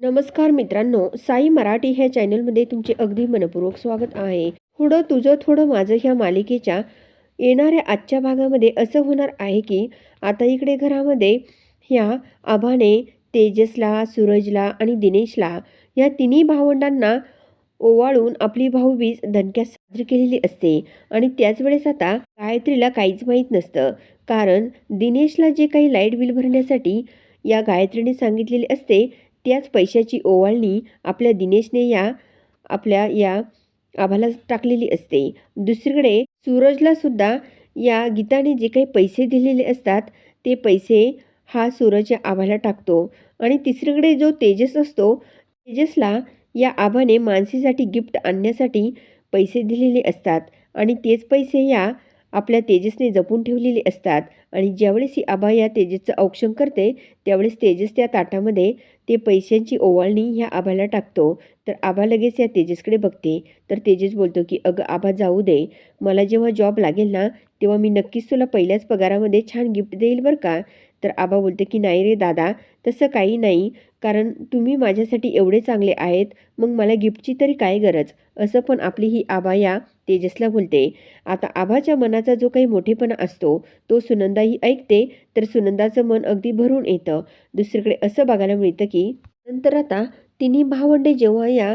नमस्कार मित्रांनो साई मराठी ह्या चॅनलमध्ये तुमचे अगदी मनपूर्वक स्वागत आहे. थोडं तुझं थोडं माझं ह्या मालिकेच्या येणाऱ्या आजच्या भागामध्ये असं होणार आहे की आता इकडे घरामध्ये ह्या आभाने तेजसला सूरजला आणि दिनेशला या तिन्ही भावंडांना ओवाळून आपली भाऊबीज दणक्यात साजरी केलेली असते. आणि त्याच वेळेस आता गायत्रीला काहीच माहीत नसतं. कारण दिनेशला जे काही लाइट बिल भरण्यासाठी या गायत्रीने सांगितलेले असते त्याच पैशाची ओवाळणी आपल्या दिनेशने या आपल्या या आभाला टाकलेली असते. दुसरीकडे सूरजला सुद्धा या गीताने जे काही पैसे दिलेले असतात ते पैसे हा सूरज या आभाला टाकतो. आणि तिसरीकडे जो तेजस असतो तेजसला या आभाने मानसीसाठी गिफ्ट आणण्यासाठी पैसे दिलेले असतात. आणि तेच पैसे या आपल्या तेजसने जपून ठेवलेले असतात. आणि ज्यावेळेस ही आभा या तेजसचं औक्षण करते त्यावेळेस तेजस त्या ताटामध्ये ते पैशांची ओवाळणी ह्या आभाला टाकतो. तर आभा लगेच या तेजसकडे बघते. तर तेजस बोलतो की अगं आभा जाऊ दे. मला जेव्हा जॉब लागेल ना तेव्हा मी नक्कीच तुला पहिल्याच पगारामध्ये छान गिफ्ट देईल बरं का. तर आबा बोलते की नाही रे दादा तसं काही नाही. कारण तुम्ही माझ्यासाठी एवढे चांगले आहेत मग मला गिफ्टची तरी काय गरज? असं पण आपली ही आबा या तेजसला बोलते. आता आभाच्या मनाचा जो काही मोठेपणा असतो तो सुनंदाही ऐकते तर सुनंदाचं मन अगदी भरून येतं. दुसरीकडे असं बघायला मिळतं की नंतर आता तिन्ही भावंडे जेव्हा या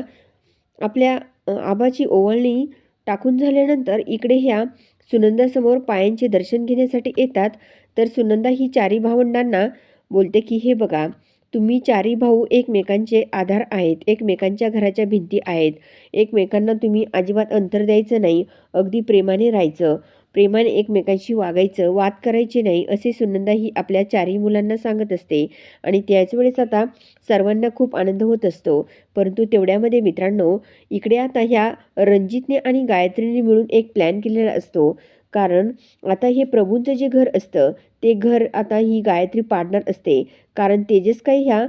आपल्या आबाची ओवाळणी टाकून झाल्यानंतर इकडे ह्या सुनंदासमोर पायांचे दर्शन घेण्यासाठी येतात तर सुनंदा ही चारी भावंडांना बोलते की हे बघा तुम्ही चारी भाऊ एकमेकांचे आधार आहेत एकमेकांच्या घराच्या भिंती आहेत एकमेकांना तुम्ही अजिबात अंतर द्यायचं नाही अगदी प्रेमाने राहायचं. प्रेमाने एकमेकांशी वागायचं वाद करायचे नाही असे सुनंदा ही आपल्या चारही मुलांना सांगत असते. आणि त्याच वेळेस आता सर्वांना खूप आनंद होत असतो. परंतु तेवढ्यामध्ये मित्रांनो इकडे आता ह्या रणजितने आणि गायत्रीने मिळून एक प्लॅन केलेला असतो. कारण आता हे प्रभूंचं जे घर असतं ते घर आता ही गायत्री पाडणार असते. कारण तेजस काही ह्या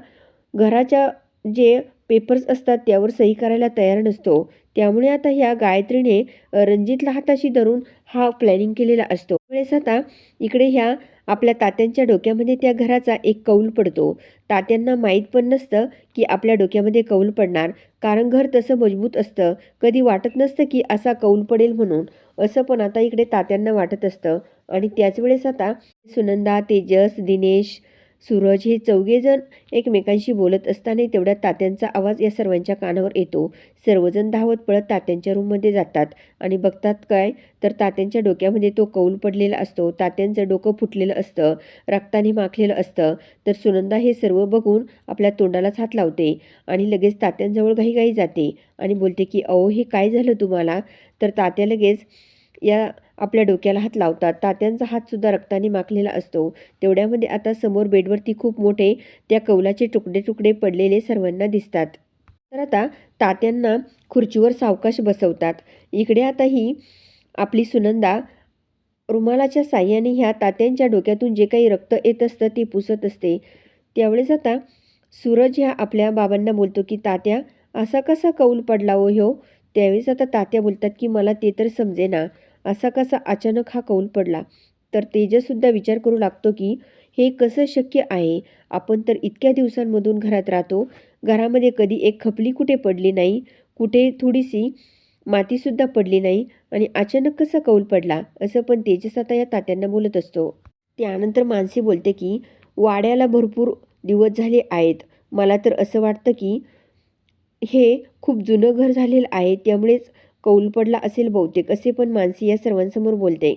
घराच्या जे पेपर्स असतात त्यावर सही करायला तयार नसतो. त्यामुळे आता ह्या गायत्रीने रणजितला हाताशी धरून हा प्लॅनिंग केलेला असतो. वेळेस आता इकडे ह्या आपल्या तात्यांच्या डोक्यामध्ये त्या घराचा एक कौल पडतो. तात्यांना माहीत पण नसतं की आपल्या डोक्यामध्ये कौल पडणार. कारण घर तसं मजबूत असतं. कधी वाटत नसतं की असा कौल पडेल म्हणून. असं पण आता इकडे तात्यांना वाटत असतं. आणि त्याच वेळेस आता सुनंदा तेजस दिनेश सूरज हे चौघेजण एकमेकांशी बोलत असताना तेवढ्या तात्यांचा आवाज या सर्वांच्या कानावर येतो. सर्वजण धावत पळत तात्यांच्या रूममध्ये जातात आणि बघतात काय? तर तात्यांच्या डोक्यामध्ये तो कौल पडलेला असतो. तात्यांचं डोकं फुटलेलं असतं. रक्ताने माखलेलं असतं. तर सुनंदा हे सर्व बघून आपल्या तोंडालाच हात लावते आणि लगेच तात्यांजवळ घाईघाई जाते आणि बोलते की अहो हे काय झालं तुम्हाला? तर तात्या लगेच या आपल्या डोक्याला हात लावतात. तात्यांचा हातसुद्धा रक्ताने माखलेला असतो. तेवढ्यामध्ये आता समोर बेडवरती खूप मोठे त्या कौलाचे तुकडे तुकडे पडलेले सर्वांना दिसतात. तर आता तात्यांना खुर्चीवर सावकाश बसवतात. इकडे आता ही आपली सुनंदा रुमालाच्या साह्याने ह्या तात्यांच्या डोक्यातून जे काही रक्त येत असतं ते पुसत असते. त्यावेळेस आता सूरज ह्या आपल्या बाबांना बोलतो की तात्या असा कसा कौल पडला हो ह्यो? त्यावेळेस आता तात्या बोलतात की मला ते तर समजेना. असा कसा अचानक हा कौल पडला? तर तेजससुद्धा विचार करू लागतो की हे कसं शक्य आहे? आपण तर इतक्या दिवसांमधून घरात राहतो. घरामध्ये कधी एक खपली कुठे पडली नाही. कुठे थोडीशी मातीसुद्धा पडली नाही. आणि अचानक कसा कौल पडला? असं पण तेजस आता या तात्यांना बोलत असतो. त्यानंतर मानसी बोलते की वाड्याला भरपूर दिवस झाले आहेत. मला तर असं वाटतं की हे खूप जुनं घर झालेलं आहे. त्यामुळेच कौल पडला असेल बहुतेक असे पण मानसी या सर्वांसमोर बोलते.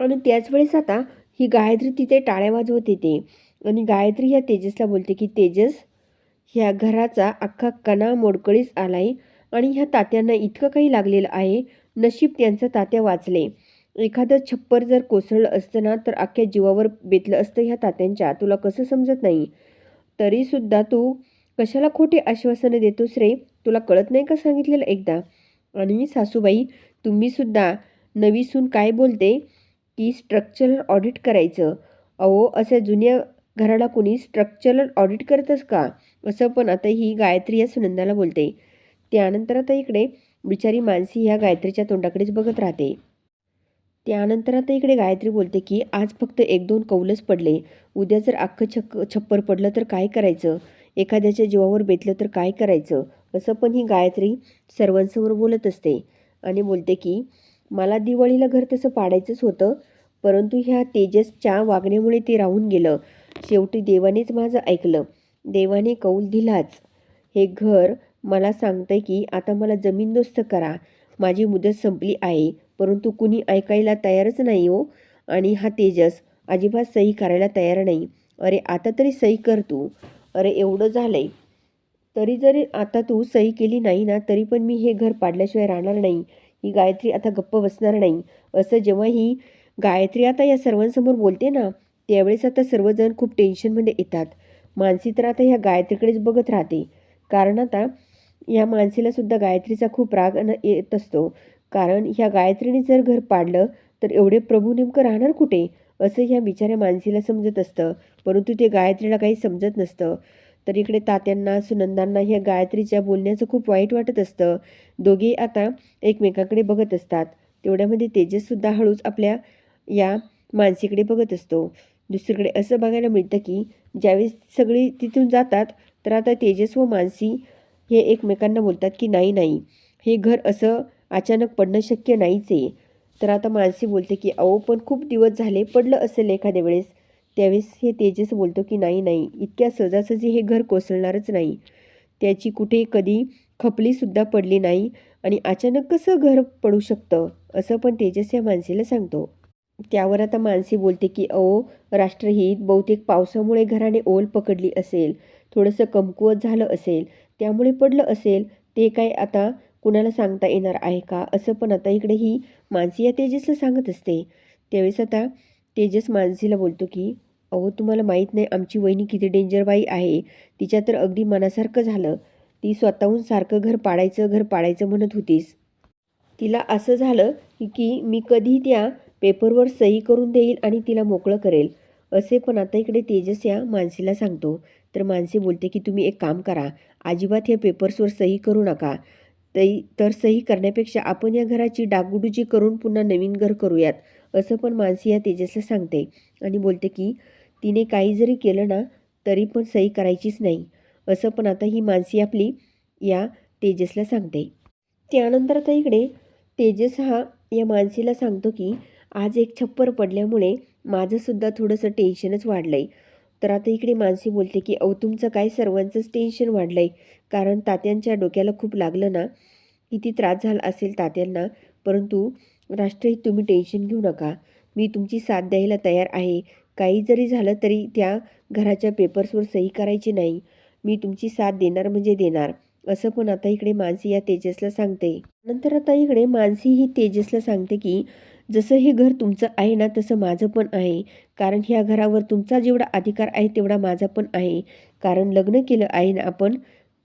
आणि त्याच वेळेस आता ही गायत्री तिथे टाळ्या वाजवत येते. आणि गायत्री ह्या तेजसला बोलते की तेजस ह्या घराचा अख्खा कणा मोडकळीस आलाय आणि ह्या तात्यांना इतकं काही लागलेलं आहे नशीब त्यांचं तात्या वाचले. एखादं छप्पर जर कोसळलं असतं ना तर अख्ख्या जीवावर बेतलं असतं ह्या तात्यांच्या. तुला कसं समजत नाही? तरीसुद्धा तू कशाला खोटे आश्वासनं देतोस रे? तुला कळत नाही का सांगितलेलं एकदा? आणि सासूबाई तुम्हीसुद्धा नवी सून काय बोलते? की स्ट्रक्चरल ऑडिट करायचं. अहो अशा जुन्या घराला कोणी स्ट्रक्चरल ऑडिट करतच का? असं पण आता ही गायत्री या सुनंदाला बोलते. त्यानंतर आता इकडे बिचारी मानसी ह्या गायत्रीच्या तोंडाकडेच बघत राहते. त्यानंतर आता इकडे गायत्री बोलते की आज फक्त एक दोन कौलच पडले. उद्या जर अख्खं छक्क छप्पर पडलं तर काय करायचं? एखाद्याच्या जीवावर बेतलं तर काय करायचं? असं पण ही गायत्री सर्वांसमोर बोलत असते आणि बोलते की मला दिवाळीला घर तसं पाडायचंच होतं परंतु ह्या तेजसच्या वागण्यामुळे ते राहून गेलं. शेवटी देवानेच माझं ऐकलं. देवाने कौल दिलाच. हे घर मला सांगतंय की आता मला जमीनदोस्त करा. माझी मुदत संपली आहे परंतु कुणी ऐकायला तयारच नाही हो. आणि हा तेजस अजिबात सही करायला तयार नाही. अरे आता तरी सही कर तू. अरे एवढं झालं आहे तरी जरी आता तू सही केली नाही ना तरी पण मी हे घर पाडल्याशिवाय राहणार नाही. ही गायत्री आता गप्प बसणार नाही. असं जेव्हा ही गायत्री आता या सर्वांसमोर बोलते ना त्यावेळेस आता सर्वजण खूप टेन्शनमध्ये येतात. मानसी तर आता ह्या गायत्रीकडेच बघत राहते. कारण आता या मानसीला सुद्धा गायत्रीचा खूप राग येत असतो. कारण ह्या गायत्रीने जर घर पाडलं तर एवढे प्रभू नेमकं राहणार कुठे? असं ह्या बिचाऱ्या मानसीला समजत असतं. परंतु ते गायत्रीला काही समजत नसतं. तर इकडे तात्यांना सुनंदांना ह्या गायत्रीच्या बोलण्याचं खूप वाईट वाटत असतं. दोघे आता एकमेकाकडे बघत असतात. तेवढ्यामध्ये तेजससुद्धा हळूच आपल्या या मानसीकडे बघत असतो. दुसरीकडे असं बघायला मिळतं की ज्यावेळेस सगळी तिथून जातात तर आता तेजस व मानसी हे एकमेकांना बोलतात की नाही नाही. हे घर असं अचानक पडणं शक्य नाहीच आहे. तर आता मानसी बोलते की अहो पण खूप दिवस झाले पडलं असेल एखाद्या वेळेस. त्यावेळेस हे तेजस बोलतो की नाही नाही इतक्या सहजासहजी हे घर कोसळणारच नाही. त्याची कुठे कधी खपलीसुद्धा पडली नाही आणि अचानक कसं घर पडू शकतं? असं पण तेजस या मानसीला सांगतो. त्यावर आता मानसी बोलते की अहो राष्ट्रहित बहुतेक पावसामुळे घराने ओल पकडली असेल. थोडंसं कमकुवत झालं असेल. त्यामुळे पडलं असेल. ते काय आता कुणाला सांगता येणार आहे का? असं पण आता इकडे ही मानसी या तेजसला सांगत असते. त्यावेळेस आता तेजस मानसीला बोलतो की अहो तुम्हाला माहीत नाही आमची वहिनी किती डेंजरबाई आहे. तिच्या तर अगदी मनासारखं झालं. ती स्वतःहून सारखं घर पाडायचं घर पाडायचं म्हणत होतीस. तिला असं झालं की- की मी कधी त्या पेपरवर सही करून देईल आणि तिला मोकळं करेल. असे पण आता इकडे तेजस या मानसीला सांगतो. तर मानसी बोलते की तुम्ही एक काम करा. अजिबात ह्या पेपर्सवर सही करू नका. तई तर सही करण्यापेक्षा आपण या घराची डागडुजी करून पुन्हा नवीन घर करूयात असं पण मानसी या तेजसला सांगते. आणि बोलते की तिने काही जरी केलं ना तरी पण सही करायचीच नाही असं पण आता ही मानसी आपली या तेजसला सांगते. त्यानंतर आता इकडे तेजस हा या मानसीला सांगतो की आज एक छप्पर पडल्यामुळे माझंसुद्धा थोडंसं टेन्शनच वाढलं आहे तर आता इकडे मानसी बोलते की अहो तुमचं काय सर्वांचंच टेन्शन वाढलं आहे कारण तात्यांच्या डोक्याला खूप लागलं ना. किती त्रास झाला असेल तात्यांना. परंतु राष्ट्रहित तुम्ही टेन्शन घेऊ नका. मी तुमची साथ द्यायला तयार आहे. काही जरी झालं तरी त्या घराच्या पेपर्सवर सही करायची नाही. मी तुमची साथ देणार म्हणजे देणार. असं पण आता इकडे मानसी या तेजसला सांगते. नंतर आता इकडे मानसी ही तेजसला सांगते की जसं हे घर तुमचं आहे ना तसं माझं पण आहे. कारण ह्या घरावर तुमचा जेवढा अधिकार आहे तेवढा माझा पण आहे. कारण लग्न केलं आहे ना आपण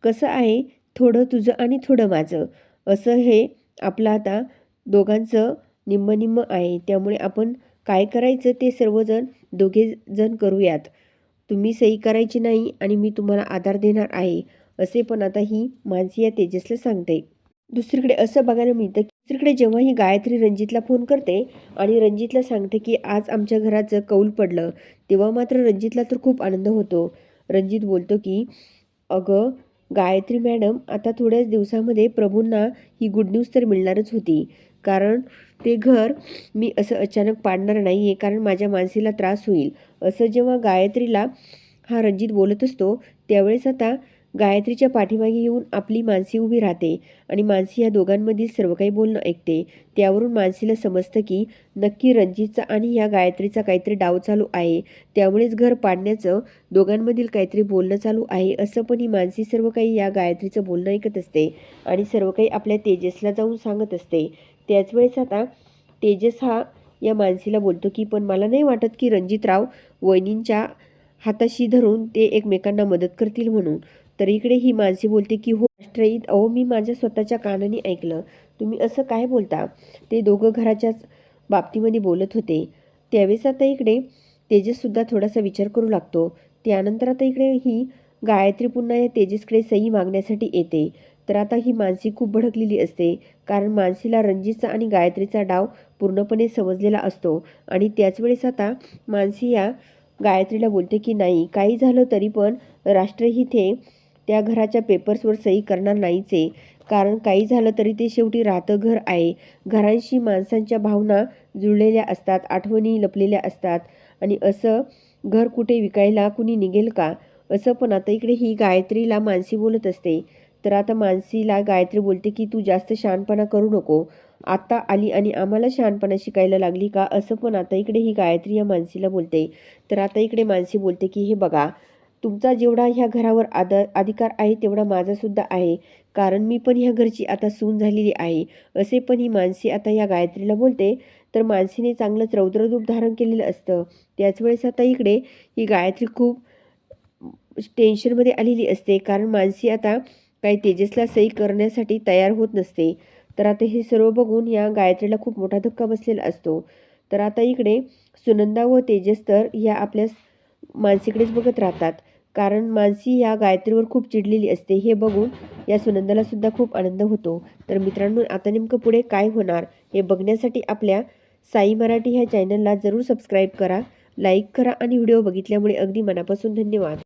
कसं आहे थोडं तुझं आणि थोडं माझं. असं हे आपलं आता दोघांचं निम्म निम्म आहे. त्यामुळे आपण काय करायचं ते सर्वजण दोघेजण करूयात. तुम्ही सही करायची नाही आणि मी तुम्हाला आधार देणार आहे. असे पण आता ही मानसी या तेजसला सांगते. दुसरीकडे असं बघायला मिळतं तिकडे दुसरीकडे जेव्हा ही गायत्री रणजितला फोन करते आणि रणजितला सांगते की आज आमच्या घराचं कौल पडलं तेव्हा मात्र रणजितला तर खूप आनंद होतो. रणजित बोलतो की अगं गायत्री मॅडम आता थोड्याच दिवसामध्ये प्रभूंना ही गुड न्यूज तर मिळणारच होती. कारण ते घर मी असं अचानक पाडणार नाही आहे कारण माझ्या मानसीला त्रास होईल. असं जेव्हा गायत्रीला हा रणजित बोलत असतो त्यावेळेस आता गायत्रीच्या पाठीमागे येऊन आपली मानसी उभी राहते आणि मानसी या दोघांमधील सर्व काही बोलणं ऐकते. त्यावरून मानसीला समजतं की नक्की रणजितचा आणि या गायत्रीचा काहीतरी डाव चालू आहे. त्यामुळेच घर पाडण्याचं दोघांमधील काहीतरी बोलणं चालू आहे असं पण ही मानसी सर्व काही या गायत्रीचं बोलणं ऐकत असते आणि सर्व काही आपल्या तेजसला जाऊन सांगत असते. त्याच वेळेस आता तेजस हा या मानसीला बोलतो की पण मला नाही वाटत की रणजितराव वहिनींच्या हाताशी धरून ते एकमेकांना मदत करतील म्हणून. तर इकडे ही मानसी बोलते की हो राष्ट्रहित अहो मी माझ्या स्वतःच्या कानाने ऐकलं. तुम्ही असं काय बोलता? ते दोघं घराच्याच बाबतीमध्ये बोलत होते. त्यावेळेस आता इकडे तेजससुद्धा थोडासा विचार करू लागतो. त्यानंतर आता इकडे ही गायत्री पुन्हा या तेजसकडे सही मागण्यासाठी येते. तर आता ही मानसी खूप भडकलेली असते कारण मानसीला रणजितचा आणि गायत्रीचा डाव पूर्णपणे समजलेला असतो. आणि त्याच वेळेस आता मानसी या गायत्रीला बोलते की नाही काही झालं तरी पण राष्ट्रहित हे त्या घराच्या पेपर्सवर सही करणार नाहीच. आहे कारण काही झालं तरी ते शेवटी राहतं घर आहे. घरांशी माणसांच्या भावना जुळलेल्या असतात आठवणी लपलेल्या असतात. आणि असं घर कुठे विकायला कुणी निघेल का? असं पण आता इकडे ही गायत्रीला मानसी बोलत असते. तर आता मानसीला गायत्री बोलते की तू जास्त शहाणपणा करू नको. आता आली आणि आम्हाला शहाणपणा शिकायला लागली का? असं पण आता इकडे ही गायत्री या मानसीला बोलते. तर आता इकडे मानसी बोलते की हे बघा तुमचा जेवढा ह्या घरावर आद अधिकार आहे तेवढा माझासुद्धा आहे. कारण मी पण ह्या घरची आता सून झालेली आहे. असे पण ही मानसी आता या गायत्रीला बोलते तर मानसीने चांगलंच रौद्ररूप धारण केलेलं असतं. त्याच वेळेस आता इकडे ही गायत्री खूप टेन्शनमध्ये आलेली असते. कारण मानसी आता काही तेजसला सही करण्यासाठी तयार होत नसते. तर आता हे सर्व बघून या गायत्रीला खूप मोठा धक्का बसलेला असतो. तर आता इकडे सुनंदा व तेजस तर ह्या आपल्या मानसीकडेच बघत राहतात. कारण मानसी ह्या गायत्रीवर खूप चिडलेली असते. हे बघून या सुनंदाला सुद्धा खूप आनंद होतो. तर मित्रांनो आता नेमकं पुढे काय होणार हे बघण्यासाठी आपल्या साई मराठी ह्या चॅनलला जरूर सबस्क्राईब करा लाईक करा आणि व्हिडिओ बघितल्यामुळे अगदी मनापासून धन्यवाद.